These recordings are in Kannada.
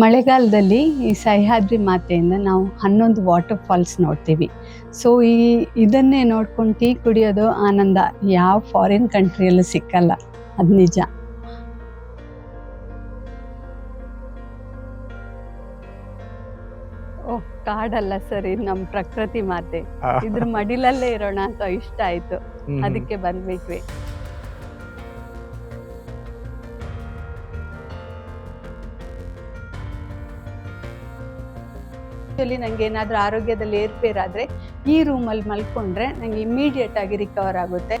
ಮಳೆಗಾಲದಲ್ಲಿ ಈ ಸಹ್ಯಾದ್ರಿ ಮಾತೆಯಿಂದ ನಾವು ಹನ್ನೊಂದು ವಾಟರ್ ಫಾಲ್ಸ್ ನೋಡ್ತೀವಿ. ಸೊ ಈ ಇದನ್ನೇ ನೋಡ್ಕೊಂಡು ಟೀ ಕುಡಿಯೋದು ಆನಂದ. ಯಾವ ಫಾರಿನ್ ಕಂಟ್ರಿಯಲ್ಲೂ ಸಿಕ್ಕಲ್ಲ. ಅದು ನಿಜ. ಓಹ್ ಕಾಡಲ್ಲ ಸರ್ ಇದು ನಮ್ಮ ಪ್ರಕೃತಿ ಮಾತೆ. ಇದ್ರ ಮಡಿಲಲ್ಲೇ ಇರೋಣ ಅಂತ ಇಷ್ಟ ಆಯ್ತು. ಅದಕ್ಕೆ ಬಂದ್ಬಿಟ್ವಿ. ಆಕ್ಚುಲಿ ನನಗೆ ಏನಾದರೂ ಆರೋಗ್ಯದಲ್ಲಿ ಏರ್ಪೇರಾದ್ರೆ ಈ ರೂಮಲ್ಲಿ ಮಲ್ಕೊಂಡ್ರೆ ನಂಗೆ ಇಮಿಡಿಯೇಟ್ ಆಗಿ ರಿಕವರ್ ಆಗುತ್ತೆ.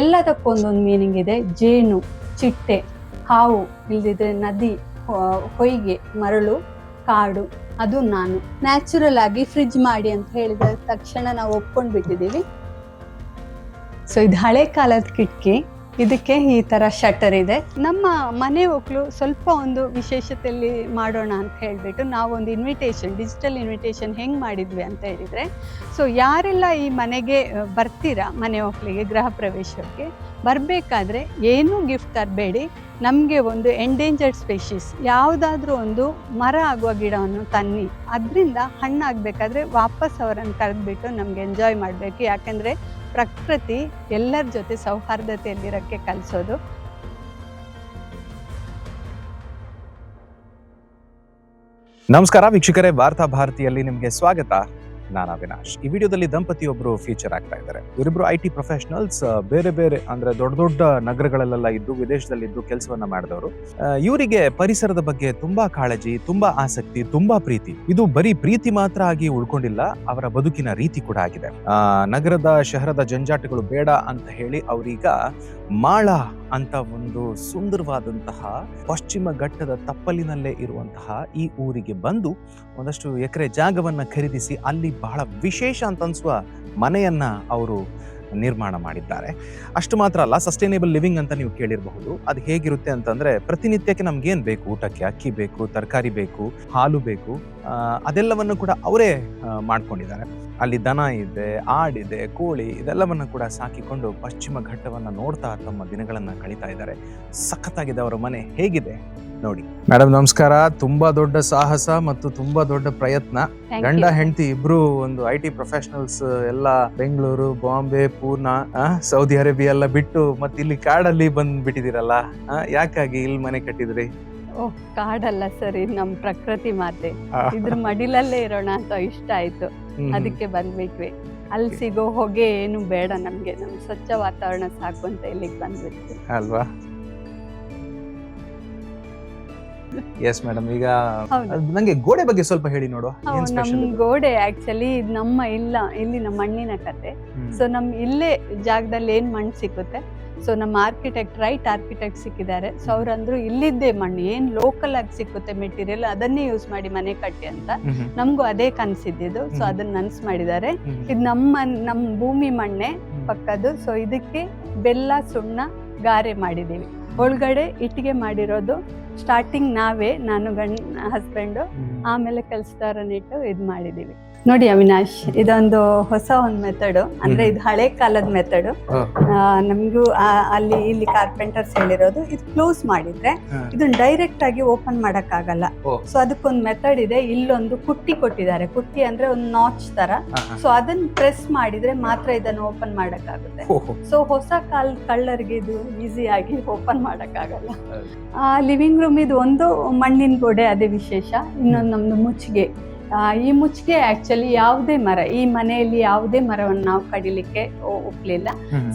ಎಲ್ಲದಕ್ಕೂ ಒಂದೊಂದು ಮೀನಿಂಗ್ ಇದೆ. ಜೇನು, ಚಿಟ್ಟೆ, ಹಾವು, ಇಲ್ದಿದ್ರೆ ನದಿ ಹೊಯ್ಗೆ, ಮರಳು, ಕಾಡು, ಅದು ನಾನು. ನ್ಯಾಚುರಲ್ ಆಗಿ ಫ್ರಿಜ್ ಮಾಡಿ ಅಂತ ಹೇಳಿದ ತಕ್ಷಣ ನಾವು ಒಪ್ಕೊಂಡು ಬಿಟ್ಟಿದ್ದೀವಿ ಸೊ ಇದು ಹಳೆ ಕಾಲದ ಕಿಟಕಿ. ಇದಕ್ಕೆ ಈ ತರ ಶಟರ್ ಇದೆ. ನಮ್ಮ ಮನೆ ಒಕ್ಕಲು ಸ್ವಲ್ಪ ಒಂದು ವಿಶೇಷತೆಯಲ್ಲಿ ಮಾಡೋಣ ಅಂತ ಹೇಳ್ಬಿಟ್ಟು ನಾವೊಂದು ಇನ್ವಿಟೇಷನ್ ಡಿಜಿಟಲ್ ಇನ್ವಿಟೇಷನ್ ಹೆಂಗ್ ಮಾಡಿದ್ವಿ ಅಂತ ಹೇಳಿದ್ರೆ ಸೊ ಯಾರೆಲ್ಲ ಈ ಮನೆಗೆ ಬರ್ತೀರಾ ಮನೆ ಒಕ್ಕಲಿಗೆ ಗೃಹ ಪ್ರವೇಶಕ್ಕೆ? ಬರಬೇಕಾದ್ರೆ ಏನೂ ಗಿಫ್ಟ್ ತರಬೇಡಿ. ನಮಗೆ ಒಂದು ಎಂಡೇಂಜರ್ಡ್ ಸ್ಪೆಷೀಸ್ ಯಾವುದಾದ್ರೂ ಒಂದು ಮರ ಆಗುವ ಗಿಡವನ್ನು ತನ್ನಿ. ಅದರಿಂದ ಹಣ್ಣಾಗಬೇಕಾದ್ರೆ ವಾಪಸ್ ಅವರನ್ನು ಕರೆದ್ಬಿಟ್ಟು ನಮಗೆ ಎಂಜಾಯ್ ಮಾಡಬೇಕು. ಯಾಕೆಂದರೆ ಪ್ರಕೃತಿ ಎಲ್ಲರ ಜೊತೆ ಸೌಹಾರ್ದತೆಯಲ್ಲಿರೋಕ್ಕೆ ಕಲಿಸೋದು. ನಮಸ್ಕಾರ ವೀಕ್ಷಕರೇ, ವಾರ್ತಾ ಭಾರತಿಯಲ್ಲಿ ನಿಮಗೆ ಸ್ವಾಗತ. ನಾನು ಅವಿನಾಶ್ ಈ ವಿಡಿಯೋದಲ್ಲಿ ದಂಪತಿಯೊಬ್ಬರು ಫೀಚರ್ ಆಗ್ತಾ ಇದ್ದಾರೆ. ಇವರಿಬ್ರು ಐ ಟಿ ಪ್ರೊಫೆಷನಲ್ಸ್ ಬೇರೆ ಬೇರೆ ಅಂದ್ರೆ ದೊಡ್ಡ ದೊಡ್ಡ ನಗರಗಳಲ್ಲೆಲ್ಲ ಇದ್ದು, ವಿದೇಶದಲ್ಲಿ ಇದ್ದು ಕೆಲಸವನ್ನ ಮಾಡಿದವರು. ಇವರಿಗೆ ಪರಿಸರದ ಬಗ್ಗೆ ತುಂಬಾ ಕಾಳಜಿ, ತುಂಬಾ ಆಸಕ್ತಿ, ತುಂಬಾ ಪ್ರೀತಿ. ಇದು ಬರೀ ಪ್ರೀತಿ ಮಾತ್ರ ಆಗಿ ಉಳ್ಕೊಂಡಿಲ್ಲ, ಅವರ ಬದುಕಿನ ರೀತಿ ಕೂಡ ಆಗಿದೆ. ನಗರದ, ಶಹರದ ಜಂಜಾಟಗಳು ಬೇಡ ಅಂತ ಹೇಳಿ ಅವರೀಗ ಮಾಳ ಅಂತ ಒಂದು ಸುಂದರವಾದಂತಹ ಪಶ್ಚಿಮ ಘಟ್ಟದ ತಪ್ಪಲಿನಲ್ಲೇ ಇರುವಂತಹ ಈ ಊರಿಗೆ ಬಂದು ಒಂದಷ್ಟು ಎಕರೆ ಜಾಗವನ್ನು ಖರೀದಿಸಿ ಅಲ್ಲಿ ಬಹಳ ವಿಶೇಷ ಅಂತ ಅನ್ಸುವ ಮನೆಯನ್ನ ಅವರು ನಿರ್ಮಾಣ ಮಾಡಿದ್ದಾರೆ. ಅಷ್ಟು ಮಾತ್ರ ಅಲ್ಲ ಸಸ್ಟೈನೇಬಲ್ ಲಿವಿಂಗ್ ಅಂತ ನೀವು ಕೇಳಿರಬಹುದು. ಅದು ಹೇಗಿರುತ್ತೆ ಅಂತಂದ್ರೆ, ಪ್ರತಿನಿತ್ಯಕ್ಕೆ ನಮ್ಗೆ ಏನು ಬೇಕು? ಊಟಕ್ಕೆ ಅಕ್ಕಿ ಬೇಕು, ತರಕಾರಿ ಬೇಕು, ಹಾಲು ಬೇಕು ಅದೆಲ್ಲವನ್ನು ಕೂಡ ಅವರೇ ಮಾಡ್ಕೊಂಡಿದ್ದಾರೆ. ಅಲ್ಲಿ ದನ ಇದೆ ಆಡಿದೆ ಕೋಳಿ, ಇದೆಲ್ಲವನ್ನು ಕೂಡ ಸಾಕಿಕೊಂಡು ಪಶ್ಚಿಮ ಘಟ್ಟವನ್ನು ನೋಡ್ತಾ ತಮ್ಮ ದಿನಗಳನ್ನು ಕಳೀತಾ ಇದ್ದಾರೆ. ಸಖತ್ತಾಗಿದೆ ಅವರ ಮನೆ. ಹೇಗಿದೆ? ನೋಡಿ. ಮೇಡಮ್ ನಮಸ್ಕಾರ. ತುಂಬಾ ದೊಡ್ಡ ಸಾಹಸ ಮತ್ತು ತುಂಬಾ ದೊಡ್ಡ ಪ್ರಯತ್ನ. ಗಂಡ. ಹೆಂಡತಿ ಇಬ್ರು ಒಂದು ಐ ಟಿ ಪ್ರೊಫೆಷನಲ್ಸ್ ಎಲ್ಲ ಬೆಂಗಳೂರು ಬಾಂಬೆ ಪೂನಾ ಆ, ಸೌದಿ ಅರೇಬಿಯಾ ಎಲ್ಲ ಬಿಟ್ಟು ಮತ್ತೆ ಇಲ್ಲಿ ಕಾಡಲ್ಲಿ ಬಂದ್ ಬಿಟ್ಟಿದಿರಲ್ಲ ಆ, ಯಾಕಾಗಿ ಇಲ್ಲಿ ಮನೆ ಕಟ್ಟಿದ್ರಿ? ಓಹ್ ಕಾಡಲ್ಲ ಸರ್ ಇದು ನಮ್ಮ ಪ್ರಕೃತಿ ಮಾತೆ. ಇದ್ರ ಮಡಿಲಲ್ಲೇ ಇರೋಣ ಅಂತ ಇಷ್ಟ ಆಯ್ತು. ಅದಕ್ಕೆ ಬಂದ್ಬಿಟ್ವಿ. ಅಲ್ಲಿ ಸಿಗೋ ಹೊಗೆ ಏನು ಬೇಡ ನಮ್ಗೆ. ನಮ್ ಸ್ವಚ್ಛ ವಾತಾವರಣ ಸಾಕು ಅಂತ ಇಲ್ಲಿಗೆ ಬಂದ್ಬಿಟ್ವಿ. ಅಲ್ವಾ? ಎಸ್ ಮೇಡಮ್ ಈಗ ನಂಗೆ ಗೋಡೆ ಬಗ್ಗೆ ಸ್ವಲ್ಪ ಹೇಳಿ ನೋಡುವ. ನಮ್ ಗೋಡೆ ಆಕ್ಚುಲಿ ನಮ್ಮ ಇಲ್ಲ ಇಲ್ಲಿ ನಮ್ಮ ಮಣ್ಣಿನ ಕತೆ. ಸೊ ನಮ್ ಇಲ್ಲೇ ಜಾಗದಲ್ಲಿ ಏನ್ ಮಣ್ಣು ಸಿಗುತ್ತೆ ಸೊ ನಮ್ಮ ಆರ್ಕಿಟೆಕ್ಟ್ ರೈಟ್ ಆರ್ಕಿಟೆಕ್ಟ್ ಸಿಕ್ಕಿದ್ದಾರೆ. ಸೊ ಅವ್ರಂದ್ರು ಇಲ್ಲಿದ್ದೇ ಮಣ್ಣು ಏನ್ ಲೋಕಲ್ ಆಗಿ ಸಿಕ್ಕುತ್ತೆ ಮೆಟೀರಿಯಲ್ ಅದನ್ನೇ ಯೂಸ್ ಮಾಡಿ ಮನೆ ಕಟ್ಟಿ ಅಂತ. ನಮಗೂ ಅದೇ ಕನ್ಸಿದ್ದು ಸೊ. ಅದನ್ನ ನನ್ಸ್ ಮಾಡಿದ್ದಾರೆ ಇದು ನಮ್ಮ ನಮ್ಮ ಭೂಮಿ ಮಣ್ಣೆ ಪಕ್ಕದ್ದು. ಸೊ ಇದಕ್ಕೆ ಬೆಲ್ಲ ಸುಣ್ಣ ಗಾರೆ ಮಾಡಿದೀವಿ ಒಳಗಡೆ ಇಟ್ಟಿಗೆ ಮಾಡಿರೋದು ಸ್ಟಾರ್ಟಿಂಗ್ ನಾವೇ ನಾನು ಗಂಡ ಹಸ್ಬೆಂಡು ಆಮೇಲೆ ಕೆಲಸದವರನ್ನಿಟ್ಟು ಇದು ಮಾಡಿದೀವಿ. ನೋಡಿ ಅವಿನಾಶ್ ಇದೊಂದು ಹೊಸ ಒಂದು ಮೆಥಡು ಅಂದ್ರೆ ಇದು ಹಳೆ ಕಾಲದ ಮೆಥಡು ನಮಗೂ ಅಲ್ಲಿ ಇಲ್ಲಿ ಕಾರ್ಪೆಂಟರ್ಸ್ ಹೇಳಿರೋದು ಇದು ಕ್ಲೋಸ್ ಮಾಡಿದ್ರೆ ಇದನ್ನ ಡೈರೆಕ್ಟ್ ಆಗಿ ಓಪನ್ ಆಗಲ್ಲ ಓ. ಸೊ ಅದಕ್ಕೊಂದು ಮೆಥಡ್ ಇದೆ ಇಲ್ಲೊಂದು ಕುಟ್ಟಿ ಕೊಟ್ಟಿದ್ದಾರೆ. ಕುಟ್ಟಿ ಅಂದ್ರೆ ಒಂದು ನಾಚ್ ತರ. ಸೊ ಅದನ್ನ ಪ್ರೆಸ್ ಮಾಡಿದ್ರೆ ಮಾತ್ರ ಇದನ್ನ ಓಪನ್ ಮಾಡಕ್ಕಾಗುತ್ತೆ. ಸೊ ಹೊಸ ಕಾಲ್ ಕಳ್ಳರಿಗೆ ಇದು ಈಸಿ ಆಗಿ ಓಪನ್ ಮಾಡಕ್ಕಾಗಲ್ಲ. ಆಗಲ್ಲ ಲಿವಿಂಗ್ ಇದು ಒಂದು ಮಣ್ಣಿನ ಗೋಡೆ ಅದೇ ವಿಶೇಷ. ಇನ್ನೊಂದು ನಮ್ದು ಮುಚ್ಚಿಗೆ. ಈ ಮುಚ್ಚಿಗೆ ಆಕ್ಚುಲಿ ಯಾವುದೇ ಮರ ಈ ಮನೆಯಲ್ಲಿ ಯಾವುದೇ ಮರವನ್ನು ನಾವು ಕಡಿಲಿಕ್ಕೆ ಒಪ್ಲಿಲ್ಲ.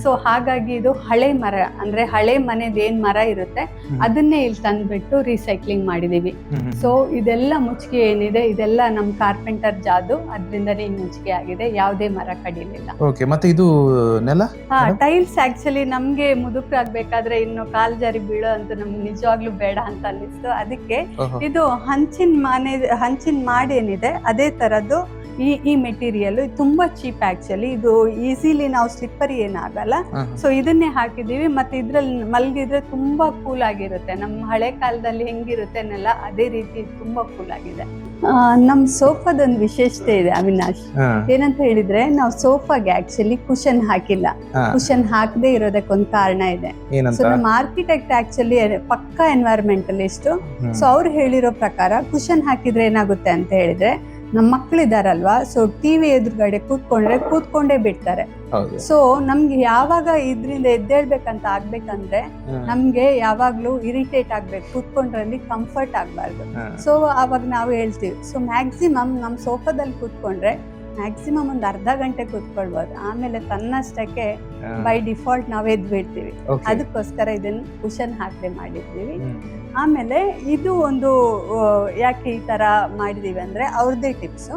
ಸೊ ಹಾಗಾಗಿ ಇದು ಹಳೆ ಮರ ಅಂದ್ರೆ ಹಳೆ ಮನೆದು ಏನ್ ಮರ ಇರುತ್ತೆ ಅದನ್ನೇ ಇಲ್ಲಿ ತಂದ್ಬಿಟ್ಟು ರೀಸೈಕ್ಲಿಂಗ್ ಮಾಡಿದೀವಿ. ಸೊ ಇದೆಲ್ಲ ಮುಚ್ಚಿಗೆ ಏನಿದೆ ಇದೆಲ್ಲ ನಮ್ ಕಾರ್ಪೆಂಟರ್ ಜಾದು ಅದರಿಂದನೇ ಈ ಮುಚ್ಚಿಗೆ ಆಗಿದೆ ಯಾವುದೇ ಮರ ಕಡಿಲಿಲ್ಲ. ಓಕೆ ಮತ್ತೆ ಇದು ನೆಲ? ಹಾ ಟೈಲ್ಸ್ ಆಕ್ಚುಲಿ ನಮ್ಗೆ ಮುದುಕರಾಗ್ಬೇಕಾದ್ರೆ ಇನ್ನು ಕಾಲ್ ಜಾರಿ ಬೀಳೋ ಅಂತ ನಮ್ಗೆ ನಿಜವಾಗ್ಲೂ ಬೇಡ ಅಂತ ಅನ್ನಿಸ್ತು. ಅದಕ್ಕೆ ಇದು ಹಂಚಿನ ಮನೆ ಹಂಚಿನ ಮಾಡಿ ಏನಿದೆ ಅದೇ ತರದ್ದು ಈ ಈ ಮೆಟೀರಿಯಲ್ ತುಂಬಾ ಚೀಪ್ ಆಕ್ಚುಲಿ ಇದು ಈಸಿಲಿ ನಾವು ಸ್ಲಿಪ್ಪರಿ ಏನಾಗಲ್ಲ. ಸೊ ಇದನ್ನೇ ಹಾಕಿದೀವಿ ಮತ್ತೆ ಇದ್ರಲ್ಲಿ ಮಲಗಿದ್ರೆ ತುಂಬಾ ಕೂಲ್ ಆಗಿರುತ್ತೆ. ನಮ್ಮ ಹಳೆ ಕಾಲದಲ್ಲಿ ಹೆಂಗಿರುತ್ತೆ ಅನ್ನೆಲ್ಲ ಅದೇ ರೀತಿ ತುಂಬಾ ಕೂಲ್ ಆಗಿದೆ. ನಮ್ಮ ಸೋಫಾದ ಒಂದು ವಿಶೇಷತೆ ಇದೆ ಅವಿನಾಶ್. ಏನಂತ ಹೇಳಿದ್ರೆ ನಾವು ಸೋಫಾಗೆ ಆಕ್ಚುಲಿ ಕುಶನ್ ಹಾಕಿಲ್ಲ. ಕುಶನ್ ಹಾಕದೇ ಇರೋದಕ್ಕೊಂದು ಕಾರಣ ಇದೆ. ಸೊ ನಮ್ಮ ಆರ್ಕಿಟೆಕ್ಟ್ ಆಕ್ಚುಲಿ ಪಕ್ಕಾ ಎನ್ವೈರ್ಮೆಂಟಲಿಸ್ಟ್ ಇಷ್ಟು ಸೊ ಅವ್ರು ಹೇಳಿರೋ ಪ್ರಕಾರ ಕುಶನ್ ಹಾಕಿದ್ರೆ ಏನಾಗುತ್ತೆ ಅಂತ ಹೇಳಿದ್ರೆ ನಮ್ಮ ಮಕ್ಕಳಿದಾರಲ್ವಾ? ಸೊ ಟಿವಿ ಎದುರುಗಡೆ ಕೂತ್ಕೊಂಡ್ರೆ ಕೂತ್ಕೊಂಡೇ ಬಿಡ್ತಾರೆ. ಸೊ ನಮ್ಗೆ ಯಾವಾಗ ಇದ್ರಿಂದ ಎದ್ದೇಳ್ಬೇಕಂತ ಆಗ್ಬೇಕಂದ್ರೆ. ನಮ್ಗೆ ಯಾವಾಗ್ಲೂ ಇರಿಟೇಟ್ ಆಗ್ಬೇಕು ಕೂತ್ಕೊಂಡ್ರಲ್ಲಿ ಕಂಫರ್ಟ್ ಆಗ್ಬಾರ್ದು. ಸೊ ಅವಾಗ ನಾವು ಹೇಳ್ತೀವಿ. ಸೊ ಮ್ಯಾಕ್ಸಿಮಮ್ ನಮ್ಮ ಸೋಫಾದಲ್ಲಿ ಕೂತ್ಕೊಂಡ್ರೆ ಮ್ಯಾಕ್ಸಿಮಮ್ ಒಂದು ಅರ್ಧ ಗಂಟೆ ಕೂತ್ಕೊಳ್ಬೋದು. ಆಮೇಲೆ ತನ್ನಷ್ಟಕ್ಕೆ ಬೈ ಡಿಫಾಲ್ಟ್ ನಾವು ಎದ್ಬಿಡ್ತೀವಿ. ಅದಕ್ಕೋಸ್ಕರ ಇದನ್ನ ಕುಶನ್ ಹಾಕದೆ ಮಾಡಿದ್ದೀವಿ. ಆಮೇಲೆ ಇದು ಒಂದು ಯಾಕೆ ಈ ತರ ಮಾಡಿದೀವಿ ಅಂದ್ರೆ ಅವ್ರದ್ದೇ ಟಿಪ್ಸ್.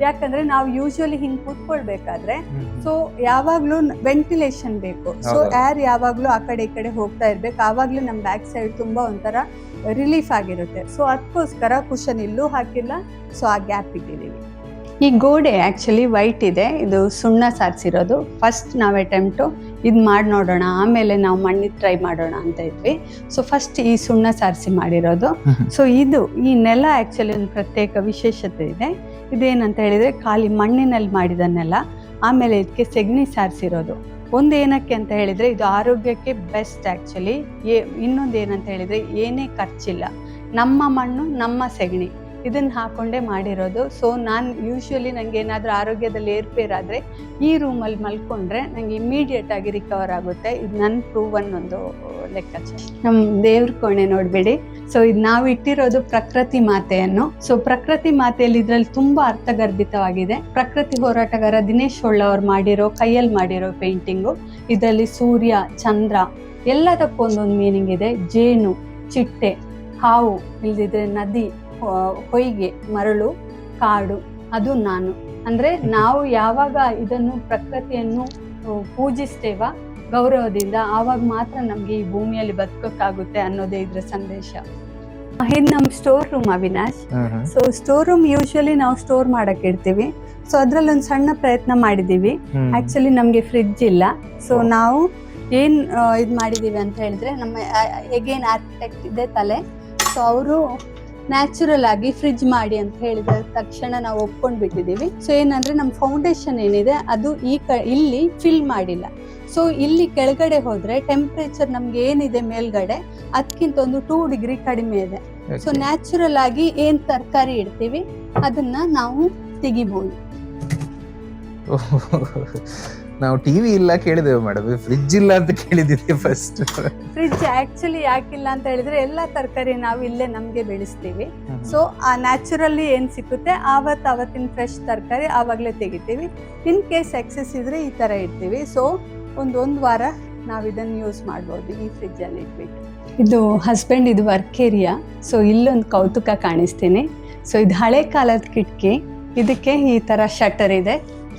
ಯಾಕಂದ್ರೆ ನಾವು ಯೂಶುವಲಿ ಹಿಂಗ್ ಕೂತ್ಕೊಳ್ಬೇಕಾದ್ರೆ. ಸೊ ಯಾವಾಗ್ಲೂ ವೆಂಟಿಲೇಷನ್ ಬೇಕು. ಸೊ. ಏರ್ ಯಾವಾಗ್ಲೂ ಆ ಕಡೆ ಈ ಕಡೆ ಹೋಗ್ತಾ ಇರ್ಬೇಕು. ಆವಾಗ್ಲೂ ನಮ್ ಬ್ಯಾಕ್ ಸೈಡ್ ತುಂಬಾ ಒಂಥರ ರಿಲೀಫ್ ಆಗಿರುತ್ತೆ. ಸೊ ಅದಕ್ಕೋಸ್ಕರ ಕುಶನ್ ಇಲ್ಲೂ ಹಾಕಿಲ್ಲ. ಸೊ ಆ ಗ್ಯಾಪ್ ಇಟ್ಟಿದ್ದೀವಿ ಈ ಗೋಡೆ ಆ್ಯಕ್ಚುಲಿ ವೈಟ್ ಇದೆ. ಇದು ಸುಣ್ಣ ಸಾರಿಸಿರೋದು. ಫಸ್ಟ್ ನಾವು ಅಟೆಂಪ್ಟು ಇದು ಮಾಡಿ ನೋಡೋಣ ಆಮೇಲೆ ನಾವು ಮಣ್ಣಿಗೆ ಟ್ರೈ ಮಾಡೋಣ ಅಂತ ಇದ್ವಿ. ಸೊ ಫಸ್ಟ್ ಈ ಸುಣ್ಣ ಸಾರಿಸಿ ಮಾಡಿರೋದು. ಸೊ ಇದು ಈ ನೆಲ ಆ್ಯಕ್ಚುಲಿ ಒಂದು ಪ್ರತ್ಯೇಕ ವಿಶೇಷತೆ ಇದೆ. ಇದೇನಂತ ಹೇಳಿದ್ರೆ ಖಾಲಿ ಮಣ್ಣಿನಲ್ಲಿ ಮಾಡಿದ ನೆಲ ಆಮೇಲೆ ಇದಕ್ಕೆ ಸೆಗಣಿ ಸಾರಿಸಿರೋದು. ಒಂದು ಏನಕ್ಕೆ ಅಂತ ಹೇಳಿದ್ರೆ ಇದು ಆರೋಗ್ಯಕ್ಕೆ ಬೆಸ್ಟ್ ಆ್ಯಕ್ಚುಲಿ ಏ ಇನ್ನೊಂದು ಏನಂತ ಹೇಳಿದ್ರೆ ಏನೇ ಖರ್ಚಿಲ್ಲ. ನಮ್ಮ ಮಣ್ಣು ನಮ್ಮ ಸೆಗಣಿ. ಇದನ್ನ ಹಾಕೊಂಡೇ ಮಾಡಿರೋದು. ಸೊ ನಾನು ಯೂಶ್ವಲಿ ನನಗೆ ಏನಾದರೂ ಆರೋಗ್ಯದಲ್ಲಿ ಏರ್ಪೇರಾದರೆ ಈ ರೂಮಲ್ಲಿ ಮಲ್ಕೊಂಡ್ರೆ ನನಗೆ ಇಮ್ಮಿಡಿಯೇಟ್ ಆಗಿ ರಿಕವರ್ ಆಗುತ್ತೆ. ಇದು ನನ್ನ ಪ್ರೂವನ್ ಒಂದು ಲೆಕ್ಕಾಚಾರ. ನಮ್ಮ ದೇವ್ರ ಕೋಣೆ ನೋಡಬೇಡಿ. ಸೊ ಇದು ನಾವು ಇಟ್ಟಿರೋದು ಪ್ರಕೃತಿ ಮಾತೆಯನ್ನು. ಸೊ ಪ್ರಕೃತಿ ಮಾತೆಯಲ್ಲಿ ಇದರಲ್ಲಿ ತುಂಬಾ ಅರ್ಥಗರ್ಭಿತವಾಗಿದೆ. ಪ್ರಕೃತಿ ಹೋರಾಟಗಾರ ದಿನೇಶ್ ಹೊಳ್ಳ ಅವ್ರು ಮಾಡಿರೋ, ಕೈಯಲ್ಲಿ ಮಾಡಿರೋ ಪೇಂಟಿಂಗು ಇದರಲ್ಲಿ ಸೂರ್ಯ, ಚಂದ್ರ ಎಲ್ಲದಕ್ಕೂ ಒಂದೊಂದು ಮೀನಿಂಗ್ ಇದೆ. ಜೇನು, ಚಿಟ್ಟೆ, ಹಾವು, ಇಲ್ದಿದ್ರೆ ನದಿ ಹೊಯ್ಗೆ ಮರಳು ಕಾಡು ಅದು ನಾನು. ಅಂದ್ರೆ ನಾವು ಯಾವಾಗ ಇದನ್ನು ಪ್ರಕೃತಿಯನ್ನು ಪೂಜಿಸ್ತೇವ ಗೌರವದಿಂದ ಆವಾಗ ಮಾತ್ರ ನಮ್ಗೆ ಈ ಭೂಮಿಯಲ್ಲಿ ಬದುಕೋಕ್ಕಾಗುತ್ತೆ ಅನ್ನೋದೇ ಇದ್ರ ಸಂದೇಶ. ಇದು ನಮ್ store room Avinash. So store room usually ನಾವು ಸ್ಟೋರ್ ಮಾಡಕ್ ಇಡ್ತೀವಿ. ಸೊ ಅದ್ರಲ್ಲಿ ಒಂದು ಸಣ್ಣ ಪ್ರಯತ್ನ ಮಾಡಿದೀವಿ. ಆಕ್ಚುಲಿ ನಮಗೆ ಫ್ರಿಡ್ಜ್ ಇಲ್ಲ. ಸೊ ನಾವು ಏನ್ ಇದು ಮಾಡಿದೀವಿ ಅಂತ ಹೇಳಿದ್ರೆ ನಮ್ಮ ಎಗೇನ್ ಆರ್ಕಿಟೆಕ್ಟ್ ಇದೆ ತಲೆ. ಸೊ ಅವರು ನ್ಯಾಚುರಲ್ ಆಗಿ ಫ್ರಿಜ್ ಮಾಡಿ ಅಂತ ಹೇಳಿದ ತಕ್ಷಣ ನಾವು ಒಪ್ಕೊಂಡು ಬಿಟ್ಟಿದೀವಿ ಸೊ ಏನಂದ್ರೆ ನಮ್ಮ ಫೌಂಡೇಶನ್ ಏನಿದೆ ಅದು ಈ ಕ ಇಲ್ಲಿ ಫಿಲ್ ಮಾಡಿಲ್ಲ. ಸೊ ಇಲ್ಲಿ ಕೆಳಗಡೆ ಹೋದ್ರೆ ಟೆಂಪ್ರೇಚರ್ ನಮ್ಗೆ ಏನಿದೆ ಮೇಲ್ಗಡೆ ಅದಕ್ಕಿಂತ ಒಂದು ಟೂ ಡಿಗ್ರಿ ಕಡಿಮೆ ಇದೆ. ಸೊ. ನ್ಯಾಚುರಲ್ ಆಗಿ ಏನ್ ತರಕಾರಿ ಇಡ್ತೀವಿ ಅದನ್ನ ನಾವು ತೆಗಿಬಹುದು ನಾವು ಟಿವಿ ಇಲ್ಲ ಕೇಳಿದೇವೆ ಮೇಡಮ್ ಫ್ರಿಜ್ ಇಲ್ಲ ಅಂತ ಕೇಳಿದ್ದೀವಿ ಫಸ್ಟ್ ಫ್ರಿಜ್ ಆಕ್ಚುಲಿ ಯಾಕಿಲ್ಲ ಅಂತ ಹೇಳಿದ್ರೆ ಎಲ್ಲಾ ತರಕಾರಿ ನಾವು ಇಲ್ಲೇ ನಮಗೆ ಬೆಳೆಸ್ತೀವಿ. ಸೊ ಆ ನ್ಯಾಚುರಲಿ ಏನ್ ಸಿಕ್ಕುತ್ತೆ? ಆವತ್ ಅವತ್ತಿನ ಫ್ರೆಶ್ ತರಕಾರಿ ಆವಾಗಲೇ ತೆಗಿತೀವಿ. ಇನ್ ಕೇಸ್ ಎಕ್ಸೆಸ್ ಇದ್ರೆ ಈ ತರ ಇಡ್ತೀವಿ. ಸೊ ಒಂದು ಒಂದು ವಾರ ನಾವು ಇದನ್ನ ಯೂಸ್ ಮಾಡ್ಬೋದು ಈ ಫ್ರಿಜ್ ಅಲ್ಲಿ ಇಟ್ಬಿಟ್ಟು. ಇದು ಹಸ್ಬೆಂಡ್ ಇದು ವರ್ಕ್ ಏರಿಯಾ ಸೊ ಇಲ್ಲೊಂದು ಕೌತುಕ ಕಾಣಿಸ್ತೀನಿ. ಸೊ ಇದು ಹಳೆ ಕಾಲದ ಕಿಟಕಿ. ಇದಕ್ಕೆ ಈ ತರ ಶಟರ್ ಇದೆ.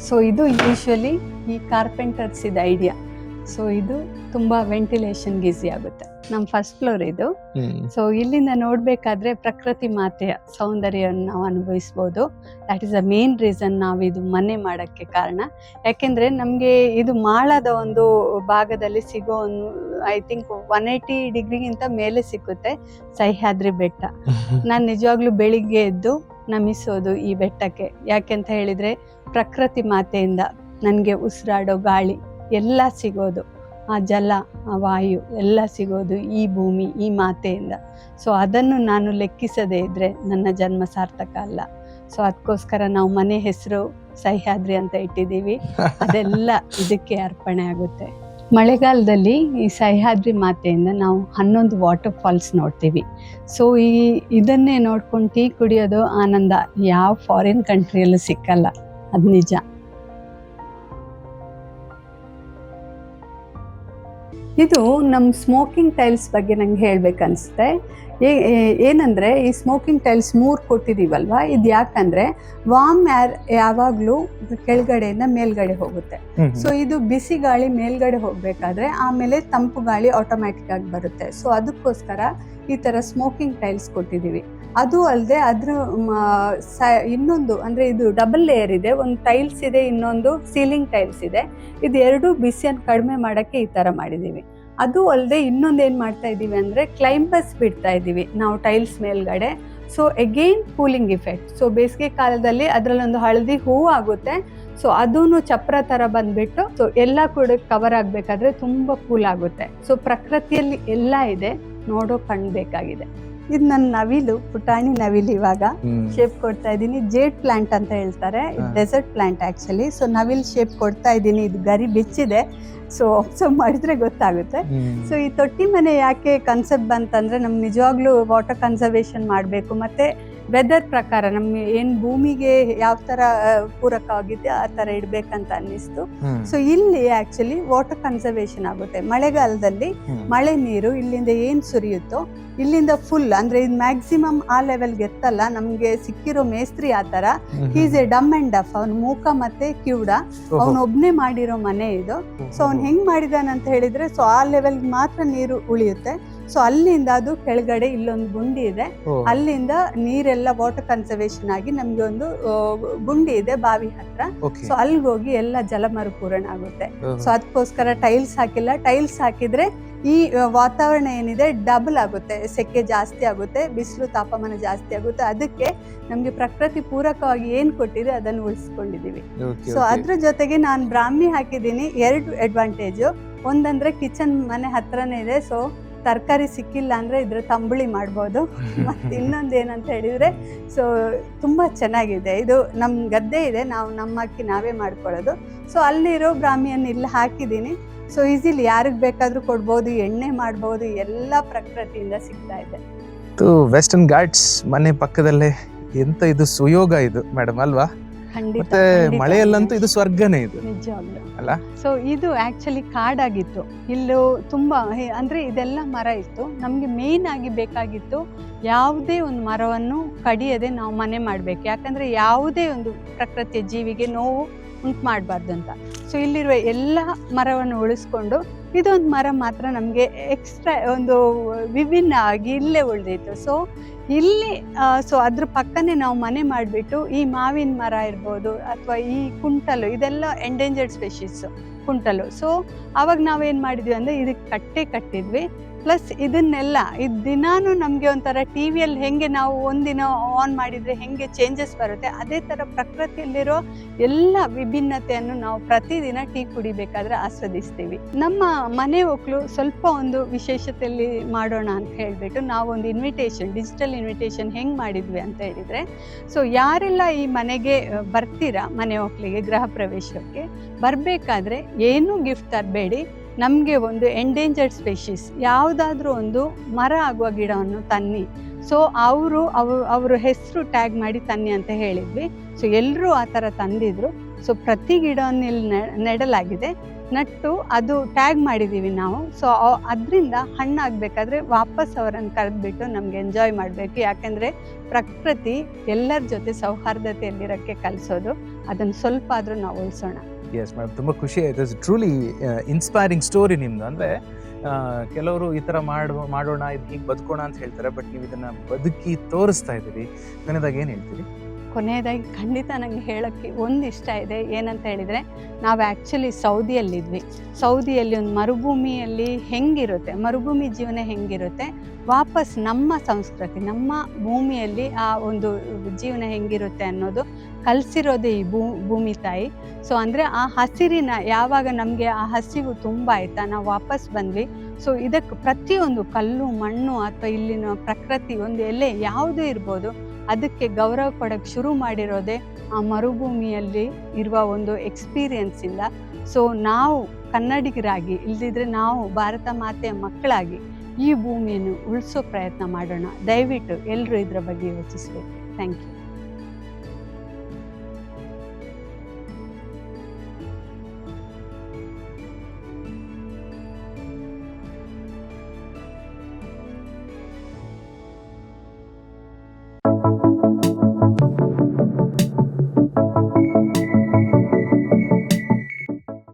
ಸೊ ಇದು ಯೂಶ್ವಲಿ ಈ ಕಾರ್ಪೆಂಟರ್ಸ್ ಇದು ಐಡಿಯಾ ಸೊ ಇದು ತುಂಬಾ ವೆಂಟಿಲೇಷನ್ ಈಸಿ ಆಗುತ್ತೆ. ನಮ್ ಫಸ್ಟ್ ಫ್ಲೋರ್ ಇದು. ಸೊ ಇಲ್ಲಿಂದ ನೋಡ್ಬೇಕಾದ್ರೆ ಪ್ರಕೃತಿ ಮಾತೆಯ ಸೌಂದರ್ಯವನ್ನು ನಾವು ಅನುಭವಿಸ್ಬೋದು. That is a main reason ನಾವು ಇದು ಮನೆ ಮಾಡಕ್ಕೆ ಕಾರಣ. ಯಾಕೆಂದ್ರೆ ನಮ್ಗೆ ಇದು ಮಾಳದ ಒಂದು ಭಾಗದಲ್ಲಿ ಸಿಗೋ ಒಂದು ಐ ಥಿಂಕ್ ಒನ್ ಏಯ್ಟಿ ಡಿಗ್ರಿಗಿಂತ ಮೇಲೆ ಸಿಕ್ಕುತ್ತೆ ಸಹ್ಯಾದ್ರಿ ಬೆಟ್ಟ. ನಾನು ನಿಜವಾಗ್ಲೂ ಬೆಳಿಗ್ಗೆ ಎದ್ದು ನಮಿಸೋದು ಈ ಬೆಟ್ಟಕ್ಕೆ. ಯಾಕೆಂತ ಹೇಳಿದ್ರೆ ಪ್ರಕೃತಿ ಮಾತೆಯಿಂದ ನನಗೆ ಉಸಿರಾಡೋ ಗಾಳಿ ಎಲ್ಲ ಸಿಗೋದು. ಆ ಜಲ ಆ ವಾಯು ಎಲ್ಲ ಸಿಗೋದು ಈ ಭೂಮಿ ಈ ಮಾತೆಯಿಂದ. ಸೊ ಅದನ್ನು ನಾನು ಲೆಕ್ಕಿಸದೇ ಇದ್ದರೆ ನನ್ನ ಜನ್ಮ ಸಾರ್ಥಕ ಅಲ್ಲ. ಸೊ ಅದಕ್ಕೋಸ್ಕರ ನಾವು ಮನೆ ಹೆಸರು ಸಹ್ಯಾದ್ರಿ ಅಂತ ಇಟ್ಟಿದ್ದೀವಿ. ಅದೆಲ್ಲ ಇದಕ್ಕೆ ಅರ್ಪಣೆ ಆಗುತ್ತೆ. ಮಳೆಗಾಲದಲ್ಲಿ ಈ ಸಹ್ಯಾದ್ರಿ ಮಾತೆಯಿಂದ ನಾವು ಹನ್ನೊಂದು ವಾಟರ್ ಫಾಲ್ಸ್ ನೋಡ್ತೀವಿ. ಸೊ ಈ ಇದನ್ನೇ ನೋಡ್ಕೊಂಡು ಟೀ ಕುಡಿಯೋದು ಆನಂದ. ಯಾವ ಫಾರಿನ್ ಕಂಟ್ರಿಯಲ್ಲೂ ಸಿಕ್ಕಲ್ಲ. ಅದು ನಿಜ. ಇದು ನಮ್ಮ ಸ್ಮೋಕಿಂಗ್ ಟೈಲ್ಸ್ ಬಗ್ಗೆ ನಂಗೆ ಹೇಳ್ಬೇಕನ್ಸುತ್ತೆ. ಏನಂದರೆ ಈ ಸ್ಮೋಕಿಂಗ್ ಟೈಲ್ಸ್ ಮೂರು ಕೊಟ್ಟಿದ್ದೀವಲ್ವ ಇದು ಯಾಕಂದರೆ ವಾಮ್ ಏರ್ ಯಾವಾಗಲೂ ಕೆಳಗಡೆಯಿಂದ ಮೇಲ್ಗಡೆ ಹೋಗುತ್ತೆ. ಸೊ ಇದು ಬಿಸಿ ಗಾಳಿ ಮೇಲ್ಗಡೆ ಹೋಗಬೇಕಾದ್ರೆ ಆಮೇಲೆ ತಂಪು ಗಾಳಿ ಆಟೋಮ್ಯಾಟಿಕ್ ಆಗಿ ಬರುತ್ತೆ. ಸೊ ಅದಕ್ಕೋಸ್ಕರ ಈ ತರ ಸ್ಮೋಕಿಂಗ್ ಟೈಲ್ಸ್ ಕೊಟ್ಟಿದ್ದೀವಿ ಅದು ಅಲ್ಲದೆ ಅದ್ರ ಸ- ಇನ್ನೊಂದು, ಅಂದ್ರೆ ಇದು ಡಬಲ್ ಲೇಯರ್ ಇದೆ. ಒಂದು ಟೈಲ್ಸ್ ಇದೆ, ಇನ್ನೊಂದು ಸೀಲಿಂಗ್ ಟೈಲ್ಸ್ ಇದೆ. ಇದು ಎರಡು ಬಿಸಿಯನ್ನು ಕಡಿಮೆ ಮಾಡೋಕ್ಕೆ ಈ ಥರ ಮಾಡಿದ್ದೀವಿ ಅದು ಅಲ್ಲದೆ ಇನ್ನೊಂದು ಏನು ಮಾಡ್ತಾ ಇದ್ದೀವಿ ಅಂದರೆ ಕ್ಲೈಂಬಸ್ ಬಿಡ್ತಾ ಇದ್ದೀವಿ ನಾವು ಟೈಲ್ಸ್ ಮೇಲ್ಗಡೆ. So again cooling effect so ಬೇಸಿಗೆ ಕಾಲದಲ್ಲಿ ಅದರಲ್ಲೊಂದು ಹಳದಿ ಹೂವು ಆಗುತ್ತೆ. ಸೊ ಅದೂ ಚಪ್ರ ಥರ ಬಂದ್ಬಿಟ್ಟು ಸೊ ಎಲ್ಲ ಕೂಡ ಕವರ್ ಆಗಬೇಕಾದ್ರೆ ತುಂಬ ಕೂಲ್ ಆಗುತ್ತೆ. ಸೊ ಪ್ರಕೃತಿಯಲ್ಲಿ ಎಲ್ಲ ಇದೆ. ನೋಡೋ ಕಾಣಬೇಕಾಗಿದೆ ಇದು ನನ್ನ ನವಿಲು ಪುಟಾಣಿ ನವಿಲು ಇವಾಗ. ಶೇಪ್ ಕೊಡ್ತಾ ಇದ್ದೀನಿ. ಜೇಡ್ ಪ್ಲಾಂಟ್ ಅಂತ ಹೇಳ್ತಾರೆ. ಡೆಸರ್ಟ್ ಪ್ಲಾಂಟ್ ಆಕ್ಚುಲಿ ಸೊ ನವಿಲ್ ಶೇಪ್ ಕೊಡ್ತಾ ಇದ್ದೀನಿ. ಇದು ಗರಿ ಬಿಚ್ಚಿದೆ. ಸೊ ಅಬ್ಸರ್ವ್ ಮಾಡಿದ್ರೆ ಗೊತ್ತಾಗುತ್ತೆ. ಸೊ ಈ ತೊಟ್ಟಿ ಮನೆ ಯಾಕೆ ಕನ್ಸೆಪ್ಟ್ ಬಂತಂದ್ರೆ ನಮ್ಗೆ ನಿಜವಾಗ್ಲೂ ವಾಟರ್ ಕನ್ಸರ್ವೇಷನ್ ಮಾಡಬೇಕು. ಮತ್ತೆ ವೆದರ್ ಪ್ರಕಾರ ನಮ್ಗೆ ಏನ್ ಭೂಮಿಗೆ ಯಾವ ತರ ಪೂರಕವಾಗಿದೆ ಆ ತರ ಇಡ್ಬೇಕಂತ ಅನ್ನಿಸ್ತು. ಸೊ ಇಲ್ಲಿ ಆಕ್ಚುಲಿ ವಾಟರ್ ಕನ್ಸರ್ವೇಶನ್ ಆಗುತ್ತೆ. ಮಳೆಗಾಲದಲ್ಲಿ ಮಳೆ ನೀರು ಇಲ್ಲಿಂದ ಏನ್ ಸುರಿಯುತ್ತೋ ಇಲ್ಲಿಂದ ಫುಲ್ ಅಂದ್ರೆ ಇದು ಮ್ಯಾಕ್ಸಿಮಮ್ ಆ ಲೆವೆಲ್ಗೆ ಎತ್ತಲ್ಲ ನಮ್ಗೆ ಸಿಕ್ಕಿರೋ ಮೇಸ್ತ್ರಿ ಆ ತರ is a dumb and deaf ಅವ್ನ ಮೂಕ ಮತ್ತೆ ಕಿವುಡ. ಅವ್ನ ಒಬ್ನೇ ಮಾಡಿರೋ ಮನೆ ಇದು. ಸೊ ಅವ್ನು ಹೆಂಗ್ ಮಾಡಿದಾನಂತ ಹೇಳಿದ್ರೆ ಸೊ ಆ ಲೆವೆಲ್ ಮಾತ್ರ ನೀರು ಉಳಿಯುತ್ತೆ. ಸೊ ಅಲ್ಲಿಂದ ಅದು ಕೆಳಗಡೆ ಇಲ್ಲೊಂದು ಗುಂಡಿ ಇದೆ. ಅಲ್ಲಿಂದ ನೀರೆಲ್ಲ ವಾಟರ್ ಕನ್ಸರ್ವೇಶನ್ ಆಗಿ ನಮ್ಗೆ ಒಂದು ಗುಂಡಿ ಇದೆ ಬಾವಿ ಹತ್ರ. ಸೊ ಅಲ್ಲಿಗೆ ಹೋಗಿ ಎಲ್ಲ ಜಲ ಮರುಪೂರಣ ಆಗುತ್ತೆ. ಸೊ ಅದಕ್ಕೋಸ್ಕರ ಟೈಲ್ಸ್ ಹಾಕಿಲ್ಲ. ಟೈಲ್ಸ್ ಹಾಕಿದ್ರೆ ಈ ವಾತಾವರಣ ಏನಿದೆ ಡಬಲ್ ಆಗುತ್ತೆ. ಸೆಕೆ ಜಾಸ್ತಿ ಆಗುತ್ತೆ ಬಿಸಿಲು ತಾಪಮಾನ ಜಾಸ್ತಿ ಆಗುತ್ತೆ. ಅದಕ್ಕೆ ನಮಗೆ ಪ್ರಕೃತಿ ಪೂರಕವಾಗಿ ಏನು ಕೊಟ್ಟಿದೆ ಅದನ್ನು ಉಳಿಸ್ಕೊಂಡಿದೀವಿ ಸೊ ಅದ್ರ ಜೊತೆಗೆ ನಾನು ಬ್ರಾಹ್ಮಿ ಹಾಕಿದ್ದೀನಿ. ಎರಡು ಅಡ್ವಾಂಟೇಜು ಒಂದಂದ್ರೆ ಕಿಚನ್ ಮನೆ ಹತ್ರನೇ ಇದೆ. ಸೊ ತರಕಾರಿ ಸಿಕ್ಕಿಲ್ಲ ಅಂದರೆ ಇದ್ರ ತಂಬುಳಿ ಮಾಡ್ಬೋದು. ಮತ್ತು ಇನ್ನೊಂದು ಏನಂತ ಹೇಳಿದರೆ ಸೊ ತುಂಬ ಚೆನ್ನಾಗಿದೆ. ಇದು ನಮ್ಮ ಗದ್ದೆ ಇದೆ ನಾವು ನಮ್ಮ ಅಕ್ಕಿ ನಾವೇ ಮಾಡ್ಕೊಳ್ಳೋದು. ಸೊ ಅಲ್ಲಿರೋ ಬ್ರಾಹ್ಮಿಯನ್ನು ಇಲ್ಲಿ ಹಾಕಿದ್ದೀನಿ. ಸೊ ಈಸಿಲಿ ಯಾರಿಗೆ ಬೇಕಾದರೂ ಕೊಡ್ಬೋದು ಎಣ್ಣೆ ಮಾಡ್ಬೋದು ಎಲ್ಲ ಪ್ರಕೃತಿಯಿಂದ ಸಿಗ್ತಾ ಇದೆ. ವೆಸ್ಟರ್ನ್ ಘಾಟ್ಸ್ ಮನೆ ಪಕ್ಕದಲ್ಲೇ ಎಂತ ಇದು ಸುಯೋಗ ಇದು ಮೇಡಮ್ ಅಲ್ವಾ? ಮತ್ತೆ. ಮಳೆಯಲ್ಲಂತೂ ಇದು ಸ್ವರ್ಗನೇ ಇದು. ನಿಜ ಅಲ್ಲ? ಸೊ ಇದು ಆಕ್ಚುಲಿ ಕಾಡಾಗಿತ್ತು ಇಲ್ಲೂ ತುಂಬಾ ಅಂದ್ರೆ ಇದೆಲ್ಲ ಮರ ಇತ್ತು. ನಮ್ಗೆ ಮೇನ್ ಆಗಿ ಬೇಕಾಗಿತ್ತು ಯಾವುದೇ ಒಂದು ಮರವನ್ನು ಕಡಿಯದೆ ನಾವು ಮನೆ ಮಾಡ್ಬೇಕು. ಯಾಕಂದ್ರೆ ಯಾವುದೇ ಒಂದು ಪ್ರಕೃತಿಯ ಜೀವಿಗೆ ನೋವು ಉಂಟು ಮಾಡಬಾರ್ದು ಅಂತ ಸೊ ಇಲ್ಲಿರುವ ಎಲ್ಲ ಮರವನ್ನು ಉಳಿಸ್ಕೊಂಡು ಇದೊಂದು ಮರ ಮಾತ್ರ ನಮಗೆ ಎಕ್ಸ್ಟ್ರಾ ಒಂದು ವಿಭಿನ್ನ ಆಗಿ ಇಲ್ಲೇ ಉಳಿದಿತ್ತು ಸೊ ಇಲ್ಲಿ ಸೊ ಅದ್ರ ಪಕ್ಕನೇ ನಾವು ಮನೆ ಮಾಡಿಬಿಟ್ಟು ಈ ಮಾವಿನ ಮರ ಇರ್ಬೋದು ಅಥವಾ ಈ ಕುಂಟಲು, ಇದೆಲ್ಲ ಎಂಡೇಂಜರ್ಡ್ ಸ್ಪೆಷೀಸು ಕುಂಟಲು. ಸೊ ಅವಾಗ ನಾವೇನು ಮಾಡಿದ್ವಿ ಅಂದರೆ ಇದಕ್ಕೆ ಕಟ್ಟೆ ಕಟ್ಟಿದ್ವಿ. ಪ್ಲಸ್ ಇದನ್ನೆಲ್ಲ, ಇದು ದಿನಾನು ನಮಗೆ ಒಂಥರ ಟಿ ವಿಯಲ್ಲಿ ಹೆಂಗೆ ನಾವು ಒಂದಿನ ಆನ್ ಮಾಡಿದರೆ ಹೆಂಗೆ ಚೇಂಜಸ್ ಬರುತ್ತೆ, ಅದೇ ಥರ ಪ್ರಕೃತಿಯಲ್ಲಿರೋ ಎಲ್ಲ ವಿಭಿನ್ನತೆಯನ್ನು ನಾವು ಪ್ರತಿದಿನ ಟೀ ಕುಡಿಬೇಕಾದ್ರೆ ಆಸ್ವಾದಿಸ್ತೀವಿ. ನಮ್ಮ ಮನೆ ಒಕ್ಕಲು ಸ್ವಲ್ಪ ಒಂದು ವಿಶೇಷತೆಯಲ್ಲಿ ಮಾಡೋಣ ಅಂತ ಹೇಳಿಬಿಟ್ಟು ನಾವೊಂದು ಇನ್ವಿಟೇಷನ್ ಡಿಜಿಟಲ್ ಇನ್ವಿಟೇಷನ್ ಹೆಂಗೆ ಮಾಡಿದ್ವಿ ಅಂತ ಹೇಳಿದರೆ ಸೊ ಯಾರೆಲ್ಲ ಈ ಮನೆಗೆ ಬರ್ತೀರಾ ಮನೆ ಒಕ್ಕಲಿಗೆ ಗೃಹ ಪ್ರವೇಶಕ್ಕೆ, ಬರಬೇಕಾದ್ರೆ ಏನೂ ಗಿಫ್ಟ್ ತರಬೇಡಿ. ನಮಗೆ ಒಂದು ಎಂಡೇಂಜರ್ಡ್ ಸ್ಪೆಷೀಸ್ ಯಾವುದಾದ್ರೂ ಒಂದು ಮರ ಆಗುವ ಗಿಡವನ್ನು ತನ್ನಿ. ಸೊ ಅವರು ಅವರು ಹೆಸರು ಟ್ಯಾಗ್ ಮಾಡಿ ತನ್ನಿ ಅಂತ ಹೇಳಿದ್ವಿ. ಸೊ ಎಲ್ಲರೂ ಆ ಥರ ತಂದಿದ್ರು. ಸೊ ಪ್ರತಿ ಗಿಡವನ್ನು ಇಲ್ಲಿ ನೆಡಲಾಗಿದೆ. ನಟ್ಟು ಅದು ಟ್ಯಾಗ್ ಮಾಡಿದ್ದೀವಿ ನಾವು. ಸೊ ಅದರಿಂದ ಹಣ್ಣಾಗಬೇಕಾದ್ರೆ ವಾಪಸ್ ಅವರನ್ನು ಕರೆದ್ಬಿಟ್ಟು ನಮಗೆ ಎಂಜಾಯ್ ಮಾಡಬೇಕು. ಯಾಕೆಂದರೆ ಪ್ರಕೃತಿ ಎಲ್ಲರ ಜೊತೆ ಸೌಹಾರ್ದತೆಯಲ್ಲಿರೋಕ್ಕೆ ಕಲಿಸೋದು. ಅದನ್ನು ಸ್ವಲ್ಪ ಆದರೂ ನಾವು ಉಳಿಸೋಣ. ಎಸ್ ಮ್ಯಾಮ್ ತುಂಬ ಖುಷಿ ಆಯಿತು. ಟ್ರೂಲಿ ಇನ್ಸ್ಪೈರಿಂಗ್ ಸ್ಟೋರಿ ನಿಮ್ದು. ಅಂದರೆ ಕೆಲವರು ಈ ಥರ ಮಾಡ ಮಾಡೋಣ, ಇದು ಹೀಗೆ ಬದುಕೋಣ ಅಂತ ಹೇಳ್ತಾರೆ ಬಟ್ ನೀವು ಇದನ್ನು ಬದುಕಿ ತೋರಿಸ್ತಾ ಇದ್ದೀರಿ. ನನ್ನದಾಗ ಏನು ಹೇಳ್ತೀರಿ? ಕೊನೆಯದಾಗಿ ಖಂಡಿತ ನನಗೆ ಹೇಳೋಕ್ಕೆ ಒಂದು ಇಷ್ಟ ಇದೆ. ಏನಂತ ಹೇಳಿದರೆ, ನಾವು ಆ್ಯಕ್ಚುಲಿ ಸೌದಿಯಲ್ಲಿದ್ವಿ. ಸೌದಿಯಲ್ಲಿ ಒಂದು ಮರುಭೂಮಿಯಲ್ಲಿ ಹೆಂಗಿರುತ್ತೆ, ಮರುಭೂಮಿ ಜೀವನ ಹೆಂಗಿರುತ್ತೆ, ವಾಪಸ್ ನಮ್ಮ ಸಂಸ್ಕೃತಿ, ನಮ್ಮ ಭೂಮಿಯಲ್ಲಿ ಆ ಒಂದು ಜೀವನ ಹೆಂಗಿರುತ್ತೆ ಅನ್ನೋದು ಕಲಿಸಿರೋದು ಈ ಭೂ, ಭೂಮಿ ತಾಯಿ. ಸೊ ಅಂದರೆ ಆ ಹಸಿರಿನ, ಯಾವಾಗ ನಮಗೆ ಆ ಹಸಿವು ತುಂಬ ಆಯ್ತಾ, ನಾವು ವಾಪಸ್ ಬಂದ್ವಿ. ಸೊ ಇದಕ್ಕೆ ಪ್ರತಿಯೊಂದು ಕಲ್ಲು, ಮಣ್ಣು ಅಥವಾ ಇಲ್ಲಿನ ಪ್ರಕೃತಿ, ಒಂದು ಎಲೆ ಯಾವುದೇ ಇರ್ಬೋದು ಅದಕ್ಕೆ ಗೌರವ ಕೊಡೋಕ್ಕೆ ಶುರು ಮಾಡಿರೋದೇ ಆ ಮರುಭೂಮಿಯಲ್ಲಿ ಇರುವ ಒಂದು ಎಕ್ಸ್ಪೀರಿಯನ್ಸಿಂದ ಸೊ ನಾವು ಕನ್ನಡಿಗರಾಗಿ, ಇಲ್ದಿದ್ರೆ ನಾವು ಭಾರತ ಮಾತೆಯ ಮಕ್ಕಳಾಗಿ ಈ ಭೂಮಿಯನ್ನು ಉಳಿಸೋ ಪ್ರಯತ್ನ ಮಾಡೋಣ. ದಯವಿಟ್ಟು ಎಲ್ಲರೂ ಇದರ ಬಗ್ಗೆ ಯೋಚಿಸಬೇಕು. Thank you